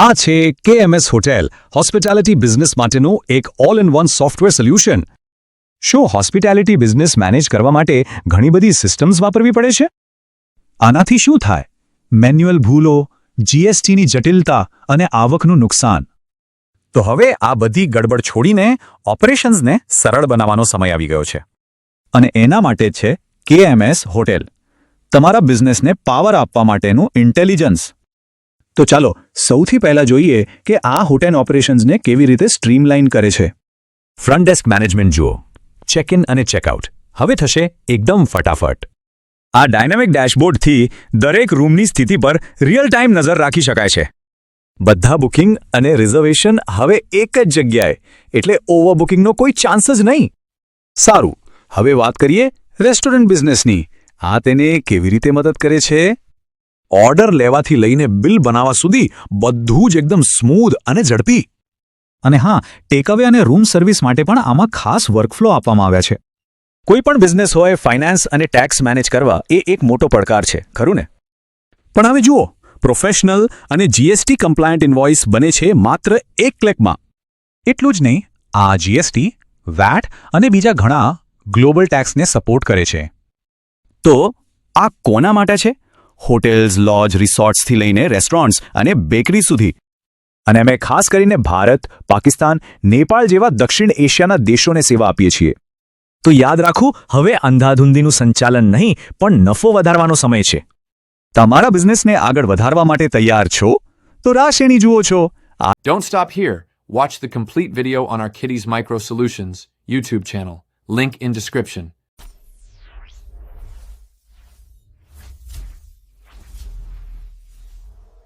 આ છે KMS hotel. Hospitality business માટેનું એક all in one software solution. શું હોસ્પિટાલિટી બિઝનેસ મેનેજ કરવા માટે ઘણી બધી સિસ્ટમ્સ વાપરવી પડે છે? આનાથી શું થાય? મેન્યુઅલ ભૂલો, જીએસટીની જટિલતા અને આવકનું નુકસાન. તો હવે આ બધી ગડબડ છોડીને ઓપરેશન્સને સરળ બનાવવાનો સમય આવી ગયો છે. અને એના માટે છે કેએમએસ હોટેલ. તમારા બિઝનેસને પાવર આપવા માટેનું ઇન્ટેલિજન્સ. તો ચાલો સૌથી પહેલા જોઈએ કે આ હુટેન ઓપરેશન્સને કેવી રીતે સ્ટ્રીમલાઇન કરે છે. ફ્રન્ટ ડેસ્ક મેનેજમેન્ટ જુઓ. ચેક ઇન અને ચેકઆઉટ હવે થશે એકદમ ફટાફટ. આ ડાયનામિક ડેશબોર્ડથી દરેક રૂમની સ્થિતિ પર રિયલ ટાઈમ નજર રાખી શકાય છે. બધા બુકિંગ અને રિઝર્વેશન હવે એક જ જગ્યાએ, એટલે ઓવરબુકિંગનો કોઈ ચાન્સ જ નહીં. સારું, હવે વાત કરીએ રેસ્ટોરન્ટ બિઝનેસની આ તેને કેવી રીતે મદદ કરે છે? ઓર્ડર લેવાથી લઈને બિલ બનાવવા સુધી બધું જ એકદમ સ્મૂધ અને ઝડપી. અને હા, ટેકઅવે અને રૂમ સર્વિસ માટે પણ આમાં ખાસ વર્કફ્લો આપવામાં આવ્યા છે. કોઈ પણ બિઝનેસ હોય, ફાઇનાન્સ અને ટેક્સ મેનેજ કરવા એ એક મોટો પડકાર છે, ખરું ને? પણ હવે જુઓ, પ્રોફેશનલ અને જીએસટી કમ્પ્લાયન્ટ ઇન્વોઇસ બને છે માત્ર એક ક્લેકમાં. એટલું જ નહીં, આ જીએસટી વેટ અને બીજા ઘણા ગ્લોબલ ટેક્સને સપોર્ટ કરે છે. તો આ કોના માટે છે? હોટેલ્સ, લોજ, રિસોર્ટ્સથી લઈને રેસ્ટોરન્ટ્સ અને બેકરી સુધી અને અમે ખાસ કરીને ભારત, પાકિસ્તાન, નેપાળ જેવા દક્ષિણ એશિયાના દેશોને સેવા આપીએ છીએ તો યાદ રાખવું હવે અંધાધૂંધીનું સંચાલન નહીં, પણ નફો વધારવાનો સમય છે તમારા બિઝનેસને આગળ વધારવા માટે તૈયાર છો તો રાહ શેની જુઓ છો Don't stop here. Watch the complete video on our Kitties Micro Solutions YouTube channel. Link in description.